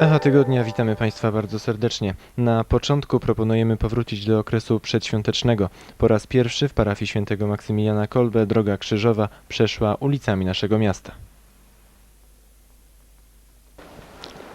Echa tygodnia, witamy Państwa bardzo serdecznie. Na początku proponujemy powrócić do okresu przedświątecznego. Po raz pierwszy w parafii świętego Maksymiliana Kolbe droga krzyżowa przeszła ulicami naszego miasta.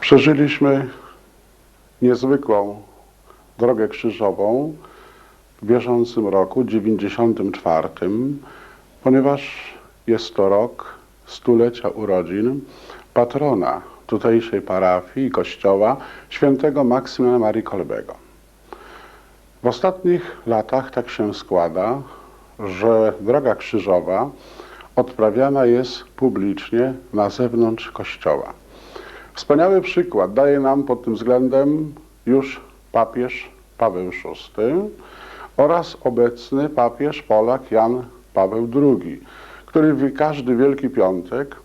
Przeżyliśmy niezwykłą drogę krzyżową w bieżącym roku, 94, ponieważ jest to rok stulecia urodzin patrona tutejszej parafii i kościoła świętego Maksymiliana Marii Kolbego. W ostatnich latach tak się składa, że droga krzyżowa odprawiana jest publicznie na zewnątrz kościoła. Wspaniały przykład daje nam pod tym względem już papież Paweł VI oraz obecny papież Polak Jan Paweł II, który każdy Wielki Piątek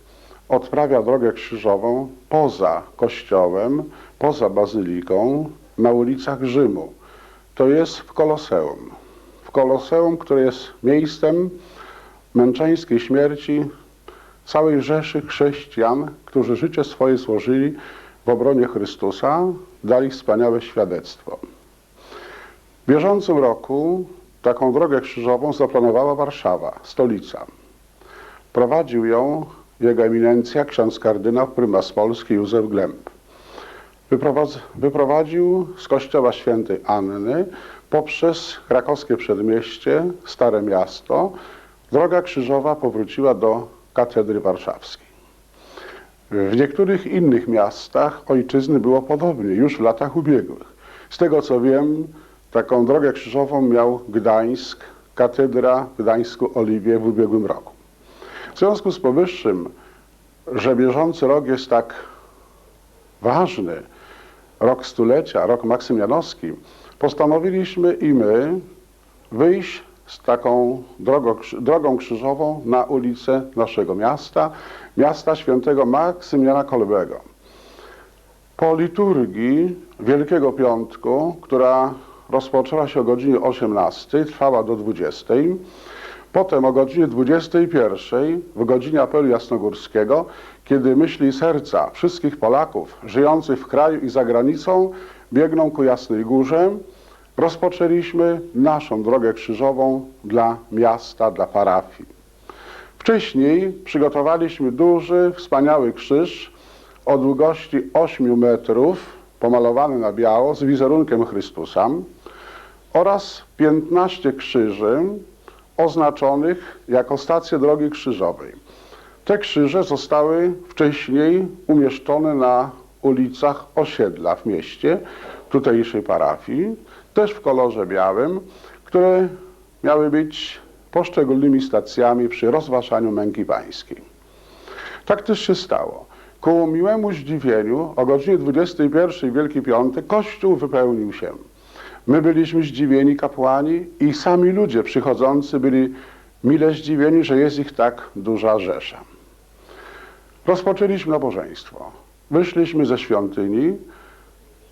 odprawia drogę krzyżową poza kościołem, poza bazyliką, na ulicach Rzymu. To jest w Koloseum. W Koloseum, które jest miejscem męczeńskiej śmierci całej rzeszy chrześcijan, którzy życie swoje złożyli w obronie Chrystusa, dali wspaniałe świadectwo. W bieżącym roku taką drogę krzyżową zaplanowała Warszawa, stolica. Prowadził ją jego eminencja ksiądz kardynał prymas Polski Józef Glemp. Wyprowadz, wyprowadził z kościoła świętej Anny poprzez krakowskie przedmieście, Stare Miasto. Droga krzyżowa powróciła do katedry warszawskiej. W niektórych innych miastach ojczyzny było podobnie, już w latach ubiegłych. Z tego co wiem, taką drogę krzyżową miał Gdańsk, katedra w Gdańsku Oliwie w ubiegłym roku. W związku z powyższym, że bieżący rok jest tak ważny, rok stulecia, rok maksymjanowski, postanowiliśmy i my wyjść z taką drogą, drogą krzyżową na ulicę naszego miasta, miasta świętego Maksymiliana Kolbego. Po liturgii Wielkiego Piątku, która rozpoczęła się o godzinie 18, trwała do 20, potem o godzinie 21, w godzinie apelu jasnogórskiego, kiedy myśli serca wszystkich Polaków żyjących w kraju i za granicą biegną ku Jasnej Górze, rozpoczęliśmy naszą drogę krzyżową dla miasta, dla parafii. Wcześniej przygotowaliśmy duży, wspaniały krzyż o długości 8 metrów, pomalowany na biało z wizerunkiem Chrystusa oraz 15 krzyży oznaczonych jako stacje drogi krzyżowej. Te krzyże zostały wcześniej umieszczone na ulicach osiedla w mieście tutejszej parafii, też w kolorze białym, które miały być poszczególnymi stacjami przy rozważaniu męki pańskiej. Tak też się stało. Ku miłemu zdziwieniu o godzinie 21 Wielki Piątek kościół wypełnił się. My byliśmy zdziwieni kapłani i sami ludzie przychodzący byli mile zdziwieni, że jest ich tak duża rzesza. Rozpoczęliśmy nabożeństwo. Wyszliśmy ze świątyni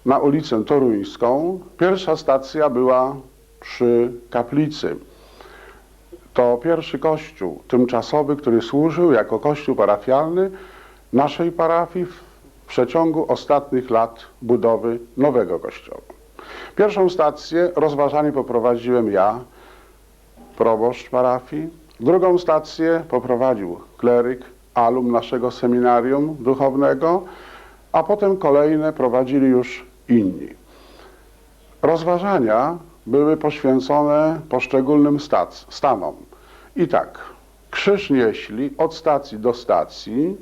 na ulicę Toruńską. Pierwsza stacja była przy kaplicy. To pierwszy kościół tymczasowy, który służył jako kościół parafialny naszej parafii w przeciągu ostatnich lat budowy nowego kościoła. Pierwszą stację rozważanie poprowadziłem ja, proboszcz parafii. Drugą stację poprowadził kleryk, alum naszego seminarium duchownego, a potem kolejne prowadzili już inni. Rozważania były poświęcone poszczególnym stac- stanom. I tak, krzyż nieśli od stacji do stacji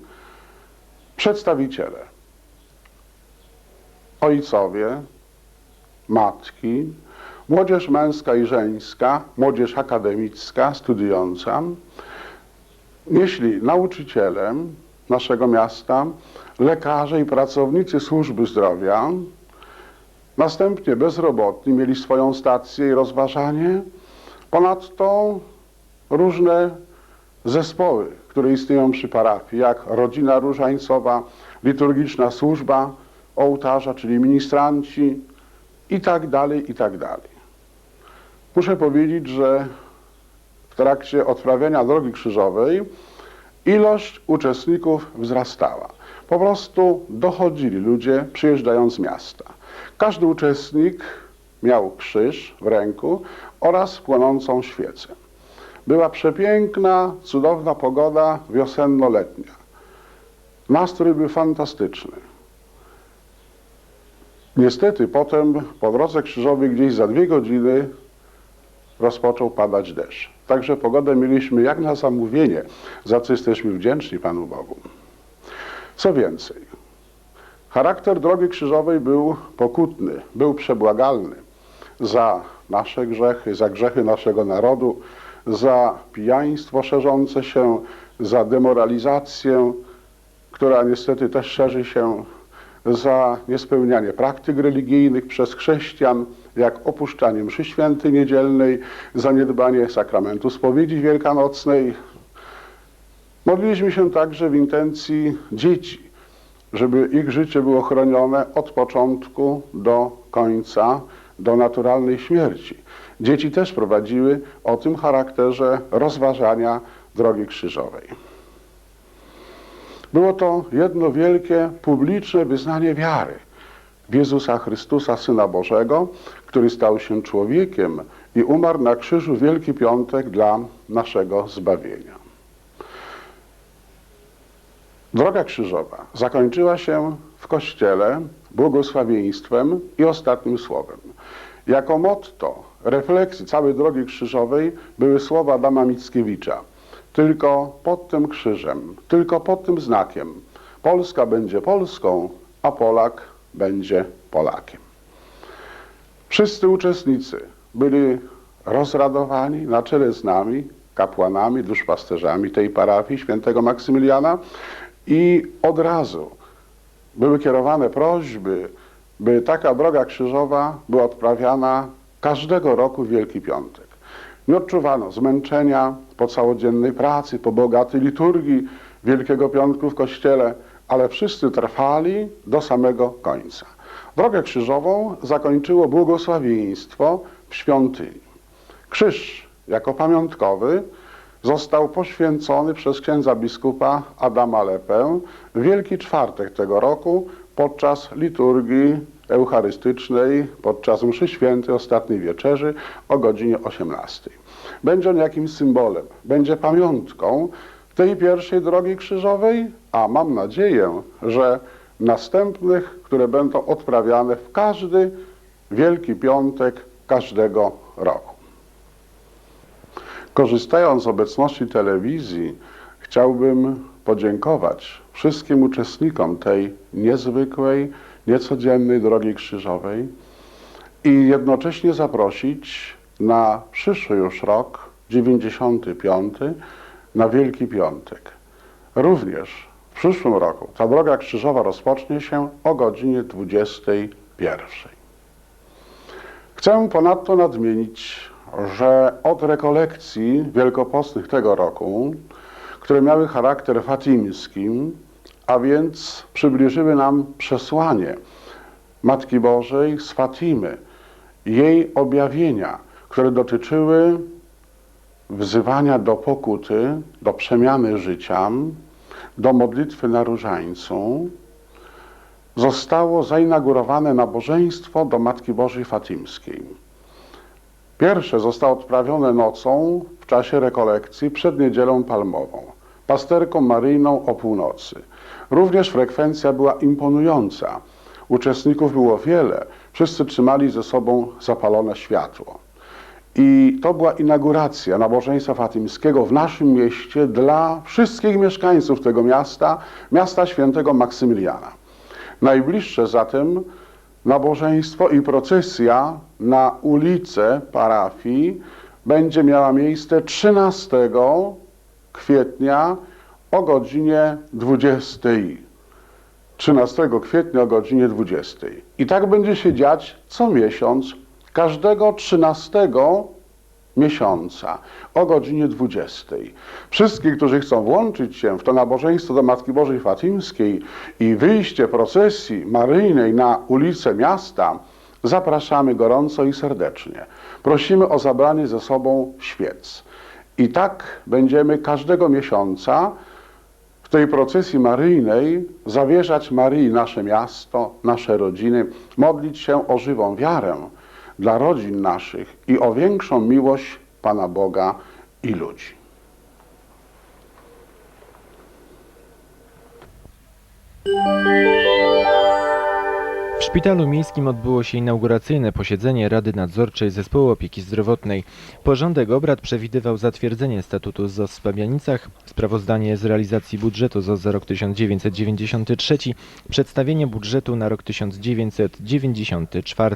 przedstawiciele, ojcowie, matki, młodzież męska i żeńska, młodzież akademicka, studiująca, nieśli nauczyciele naszego miasta, lekarze i pracownicy służby zdrowia, następnie bezrobotni mieli swoją stację i rozważanie, ponadto różne zespoły, które istnieją przy parafii, jak rodzina różańcowa, liturgiczna służba ołtarza, czyli ministranci i tak dalej, i tak dalej. Muszę powiedzieć, że w trakcie odprawiania drogi krzyżowej ilość uczestników wzrastała. Po prostu dochodzili ludzie przyjeżdżając z miasta. Każdy uczestnik miał krzyż w ręku oraz płonącą świecę. Była przepiękna, cudowna pogoda wiosenno-letnia. Nastrój był fantastyczny. Niestety potem po drodze krzyżowej gdzieś za dwie godziny rozpoczął padać deszcz. Także pogodę mieliśmy jak na zamówienie, za co jesteśmy wdzięczni Panu Bogu. Co więcej, charakter drogi krzyżowej był pokutny, był przebłagalny za nasze grzechy, za grzechy naszego narodu, za pijaństwo szerzące się, za demoralizację, która niestety też szerzy się, za niespełnianie praktyk religijnych przez chrześcijan, jak opuszczanie mszy świętej niedzielnej, zaniedbanie sakramentu spowiedzi wielkanocnej. Modliliśmy się także w intencji dzieci, żeby ich życie było chronione od początku do końca, do naturalnej śmierci. Dzieci też prowadziły o tym charakterze rozważania drogi krzyżowej. Było to jedno wielkie publiczne wyznanie wiary w Jezusa Chrystusa, Syna Bożego, który stał się człowiekiem i umarł na krzyżu Wielki Piątek dla naszego zbawienia. Droga krzyżowa zakończyła się w kościele błogosławieństwem i ostatnim słowem. Jako motto refleksji całej drogi krzyżowej były słowa Adama Mickiewicza. Tylko pod tym krzyżem, tylko pod tym znakiem Polska będzie Polską, a Polak będzie Polakiem. Wszyscy uczestnicy byli rozradowani na czele z nami, kapłanami, duszpasterzami tej parafii świętego Maksymiliana i od razu były kierowane prośby, by taka droga krzyżowa była odprawiana każdego roku w Wielki Piątek. Nie odczuwano zmęczenia po całodziennej pracy, po bogatej liturgii Wielkiego Piątku w Kościele, ale wszyscy trwali do samego końca. Drogę krzyżową zakończyło błogosławieństwo w świątyni. Krzyż jako pamiątkowy został poświęcony przez księdza biskupa Adama Lepę w Wielki Czwartek tego roku podczas liturgii eucharystycznej, podczas mszy świętej ostatniej wieczerzy o godzinie 18. Będzie on jakimś symbolem, będzie pamiątką tej pierwszej drogi krzyżowej, a mam nadzieję, że następnych, które będą odprawiane w każdy Wielki Piątek każdego roku. Korzystając z obecności telewizji, chciałbym podziękować wszystkim uczestnikom tej niezwykłej, niecodziennej drogi krzyżowej i jednocześnie zaprosić na przyszły już rok, 95, na Wielki Piątek. Również w przyszłym roku ta droga krzyżowa rozpocznie się o godzinie 21. Chcę ponadto nadmienić, że od rekolekcji wielkopostnych tego roku, które miały charakter fatimski, a więc przybliżyły nam przesłanie Matki Bożej z Fatimy, jej objawienia, które dotyczyły wzywania do pokuty, do przemiany życia, do modlitwy na różańcu, zostało zainaugurowane nabożeństwo do Matki Bożej Fatimskiej. Pierwsze zostało odprawione nocą w czasie rekolekcji przed Niedzielą Palmową, pasterką maryjną o północy. Również frekwencja była imponująca. Uczestników było wiele, wszyscy trzymali ze sobą zapalone światło. I to była inauguracja nabożeństwa fatimskiego w naszym mieście dla wszystkich mieszkańców tego miasta, miasta świętego Maksymiliana. Najbliższe zatem nabożeństwo i procesja na ulicę parafii będzie miała miejsce 13 kwietnia o godzinie 20. 13 kwietnia o godzinie 20. I tak będzie się dziać co miesiąc, każdego 13 miesiąca o godzinie 20. Wszystkich, którzy chcą włączyć się w to nabożeństwo do Matki Bożej Fatimskiej i wyjście procesji maryjnej na ulicę miasta, zapraszamy gorąco i serdecznie. Prosimy o zabranie ze sobą świec. I tak będziemy każdego miesiąca tej procesji maryjnej zawierzać Maryi nasze miasto, nasze rodziny, modlić się o żywą wiarę dla rodzin naszych i o większą miłość Pana Boga i ludzi. Szpitalu miejskim odbyło się inauguracyjne posiedzenie Rady Nadzorczej Zespołu Opieki Zdrowotnej. Porządek obrad przewidywał zatwierdzenie statutu ZOS w Pabianicach, sprawozdanie z realizacji budżetu ZOS za rok 1993, przedstawienie budżetu na rok 1994.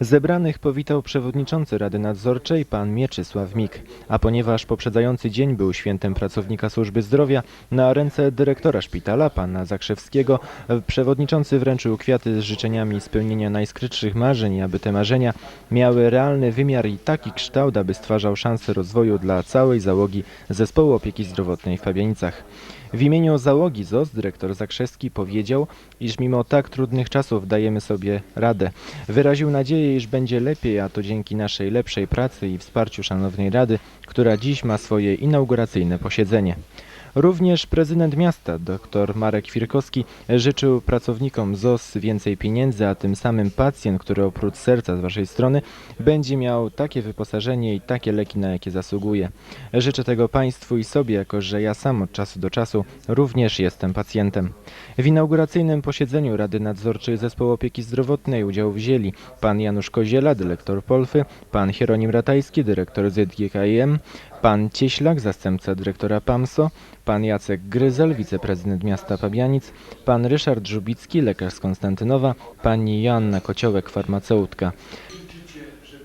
Zebranych powitał przewodniczący Rady Nadzorczej pan Mieczysław Mik, a ponieważ poprzedzający dzień był świętem pracownika służby zdrowia, na ręce dyrektora szpitala, pana Zakrzewskiego, przewodniczący wręczył kwiaty z życzeniami spełnienia najskrytszych marzeń, aby te marzenia miały realny wymiar i taki kształt, aby stwarzał szansę rozwoju dla całej załogi Zespołu Opieki Zdrowotnej w Fabianicach. W imieniu załogi ZOS dyrektor Zakrzewski powiedział, iż mimo tak trudnych czasów dajemy sobie radę. Wyraził nadzieję, iż będzie lepiej, a to dzięki naszej lepszej pracy i wsparciu szanownej Rady, która dziś ma swoje inauguracyjne posiedzenie. Również prezydent miasta, dr Marek Firkowski, życzył pracownikom ZOS więcej pieniędzy, a tym samym pacjent, który oprócz serca z waszej strony będzie miał takie wyposażenie i takie leki, na jakie zasługuje. Życzę tego Państwu i sobie, jako że ja sam od czasu do czasu również jestem pacjentem. W inauguracyjnym posiedzeniu Rady Nadzorczej Zespołu Opieki Zdrowotnej udział wzięli pan Janusz Koziela, dyrektor Polfy, pan Hieronim Ratajski, dyrektor ZGKIM, pan Cieślak, zastępca dyrektora PAMSO, pan Jacek Gryzel, wiceprezydent miasta Pabianic, pan Ryszard Żubicki, lekarz z Konstantynowa, pani Joanna Kociołek, farmaceutka.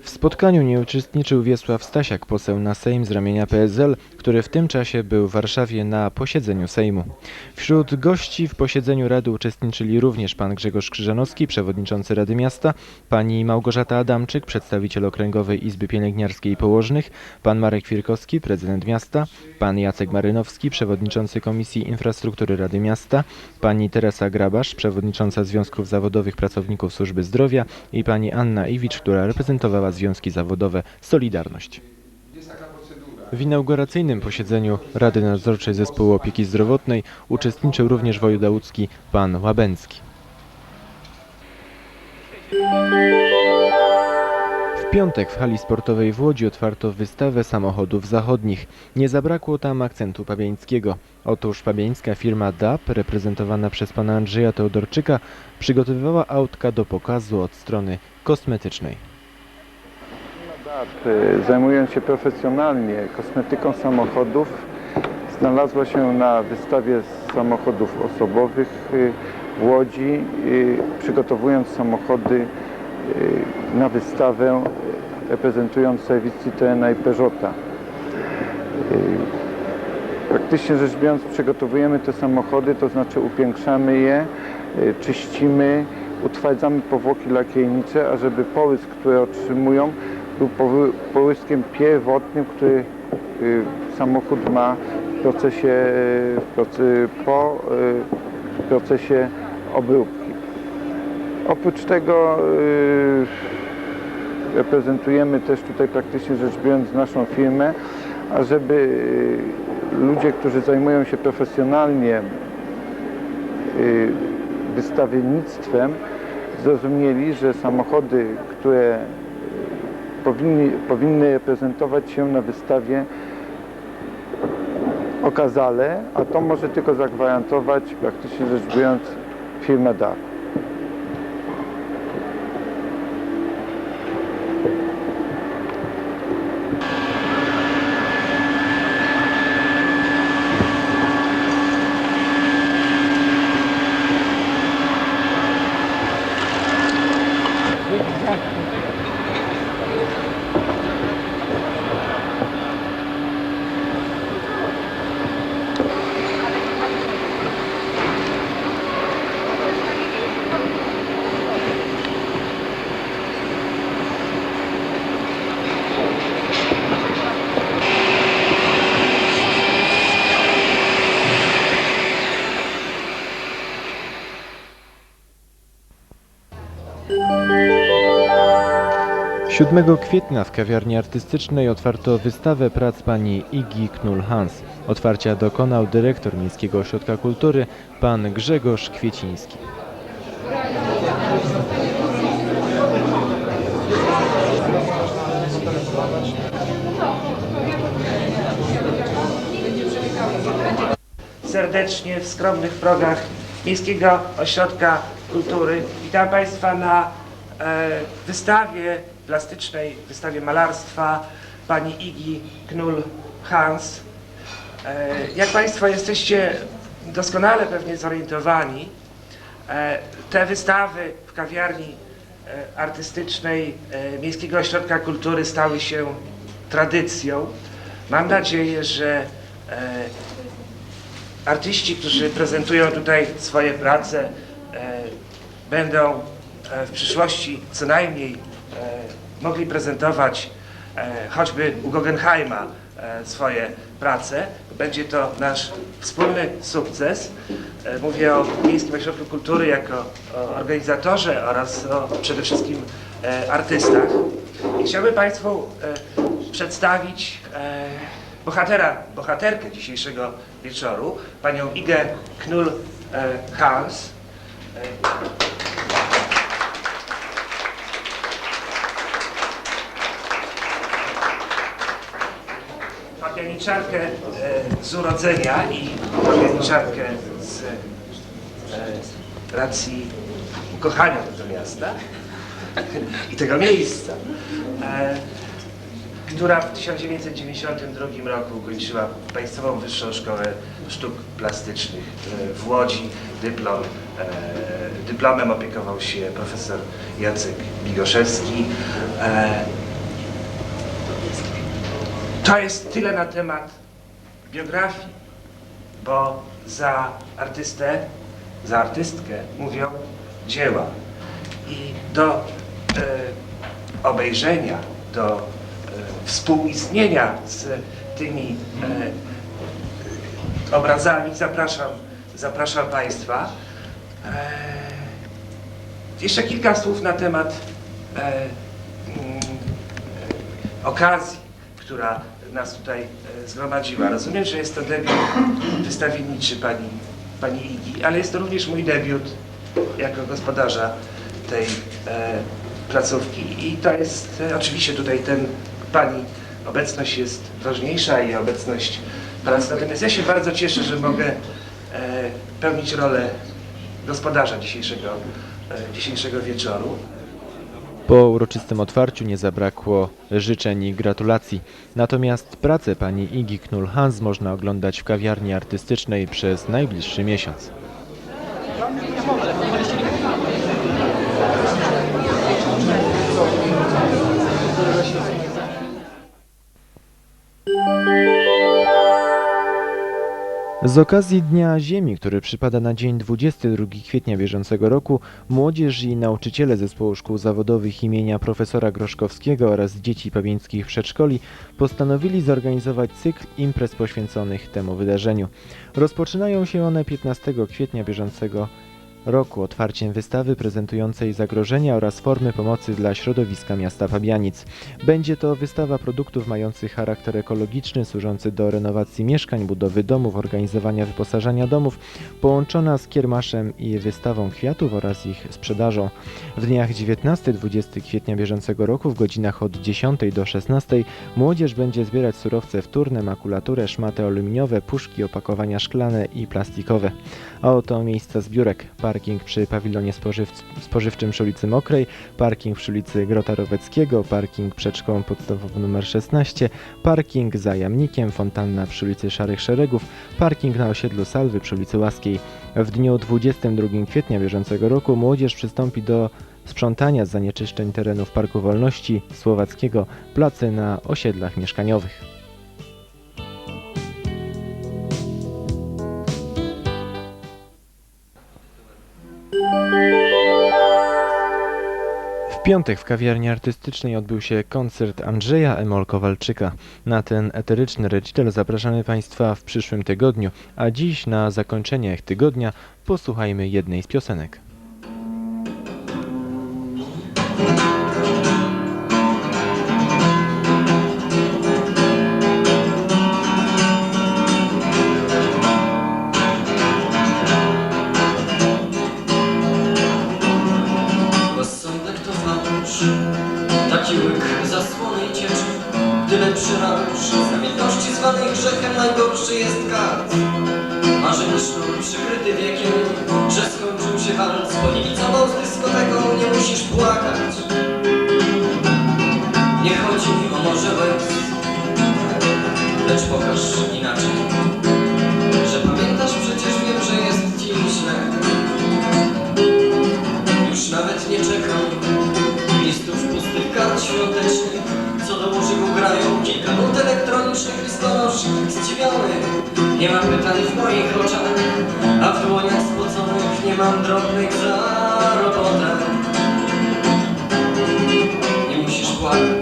W spotkaniu nie uczestniczył Wiesław Stasiak, poseł na Sejm z ramienia PSL, który w tym czasie był w Warszawie na posiedzeniu Sejmu. Wśród gości w posiedzeniu Rady uczestniczyli również pan Grzegorz Krzyżanowski, przewodniczący Rady Miasta, pani Małgorzata Adamczyk, przedstawiciel Okręgowej Izby Pielęgniarskiej i Położnych, pan Marek Firkowski, prezydent miasta, pan Jacek Marynowski, przewodniczący Komisji Infrastruktury Rady Miasta, pani Teresa Grabasz, przewodnicząca Związków Zawodowych Pracowników Służby Zdrowia i pani Anna Iwicz, która reprezentowała związki zawodowe Solidarność. W inauguracyjnym posiedzeniu Rady Nadzorczej Zespołu Opieki Zdrowotnej uczestniczył również wojewoda pan Łabęcki. W piątek w hali sportowej w Łodzi otwarto wystawę samochodów zachodnich. Nie zabrakło tam akcentu pabiańskiego. Otóż pabiańska firma DAP, reprezentowana przez pana Andrzeja Teodorczyka, przygotowywała autka do pokazu od strony kosmetycznej. Y, zajmując się profesjonalnie kosmetyką samochodów, znalazła się na wystawie samochodów osobowych y, w Łodzi, y, przygotowując samochody y, na wystawę reprezentując serwis Citroena i Peugeota. Praktycznie rzecz biorąc przygotowujemy te samochody, to znaczy upiększamy je, czyścimy, utwardzamy powłoki lakiernicze, ażeby połysk, który otrzymują, poły- połyskiem pierwotnym, który y, samochód ma w procesie, po y, procesie obróbki. Oprócz tego y, reprezentujemy też tutaj praktycznie rzecz biorąc naszą firmę, ażeby y, ludzie, którzy zajmują się profesjonalnie wystawiennictwem, zrozumieli, że samochody, które powinni, powinny prezentować się na wystawie okazale, a to może tylko zagwarantować praktycznie rzecz biorąc firma DAF. 7 kwietnia w kawiarni artystycznej otwarto wystawę prac pani Iggy Knull-Hans. Otwarcia dokonał dyrektor Miejskiego Ośrodka Kultury pan Grzegorz Kwieciński. Serdecznie w skromnych progach Miejskiego Ośrodka Kultury. Witam Państwa na e, wystawie plastycznej, wystawie malarstwa pani Igi Knull-Hans. E, jak Państwo jesteście doskonale pewnie zorientowani, e, te wystawy w kawiarni artystycznej Miejskiego Ośrodka Kultury stały się tradycją. Mam nadzieję, że artyści, którzy prezentują tutaj swoje prace, e, będą e, w przyszłości co najmniej e, mogli prezentować choćby u Guggenheima swoje prace. Będzie to nasz wspólny sukces. Mówię o Miejskim Ośrodku Kultury jako organizatorze oraz o przede wszystkim artystach. I chciałbym Państwu przedstawić bohatera, bohaterkę dzisiejszego wieczoru, panią Igę Knull-Hans. Papianiczarkę e, z urodzenia i papianiczarkę z e, racji ukochania tego miasta i tego miejsca. Która w 1992 roku ukończyła Państwową Wyższą Szkołę Sztuk Plastycznych e, w Łodzi. Dyplom, e, dyplomem opiekował się profesor Jacek Bigoszewski. E, To jest tyle na temat biografii, bo za artystę, za artystkę mówią dzieła. I do obejrzenia, do współistnienia z tymi e, obrazami zapraszam, zapraszam Państwa. E, jeszcze kilka słów na temat e, mm, e, okazji, która nas tutaj e, zgromadziła. Rozumiem, że jest to debiut wystawienniczy pani, pani Igi, ale jest to również mój debiut jako gospodarza tej e, placówki i to jest e, oczywiście tutaj ten pani obecność jest ważniejsza i obecność pracy. Natomiast ja się bardzo cieszę, że mogę e, pełnić rolę gospodarza dzisiejszego, e, dzisiejszego wieczoru. Po uroczystym otwarciu nie zabrakło życzeń i gratulacji. Natomiast pracę pani Igi Knull-Hans można oglądać w kawiarni artystycznej przez najbliższy miesiąc. Z okazji Dnia Ziemi, który przypada na dzień 22 kwietnia bieżącego roku, młodzież i nauczyciele Zespołu Szkół Zawodowych imienia profesora Groszkowskiego oraz dzieci pawieńskich przedszkoli postanowili zorganizować cykl imprez poświęconych temu wydarzeniu. Rozpoczynają się one 15 kwietnia bieżącego roku otwarciem wystawy prezentującej zagrożenia oraz formy pomocy dla środowiska miasta Fabianic. Będzie to wystawa produktów mających charakter ekologiczny, służący do renowacji mieszkań, budowy domów, organizowania wyposażania domów, połączona z kiermaszem i wystawą kwiatów oraz ich sprzedażą. W dniach 19-20 kwietnia bieżącego roku w godzinach od 10 do 16 młodzież będzie zbierać surowce wtórne, makulaturę, szmaty aluminiowe, puszki, opakowania szklane i plastikowe. A oto miejsca zbiórek. Parking przy pawilonie spożywc- spożywczym przy ulicy Mokrej, parking przy ulicy Grota Roweckiego, parking przed szkołą podstawową nr 16, parking za Jamnikiem, fontanna przy ulicy Szarych Szeregów, parking na osiedlu Salwy przy ulicy Łaskiej. W dniu 22 kwietnia bieżącego roku młodzież przystąpi do sprzątania zanieczyszczeń terenów Parku Wolności Słowackiego, placy na osiedlach mieszkaniowych. W piątek w kawiarni artystycznej odbył się koncert Andrzeja Emol Kowalczyka. Na ten eteryczny recital zapraszamy Państwa w przyszłym tygodniu, a dziś na zakończenie tygodnia posłuchajmy jednej z piosenek. Zwanej grzechem Najgorszy jest kart Marzeń sznur przykryty wiekiem Że skończył się walc widzował z dyskoteką Nie musisz płakać Nie chodzi o morze łez Lecz pokaż inaczej Że pamiętasz przecież wiem, że jest ci Już nawet nie czekam Listów pustych kart świątecznych grają Kilka nut elektronicznych listonosz Zdziwiony. Nie ma pytań w moich oczach A w dłoniach spoconych Nie mam drobnych za robotę. Nie musisz płakać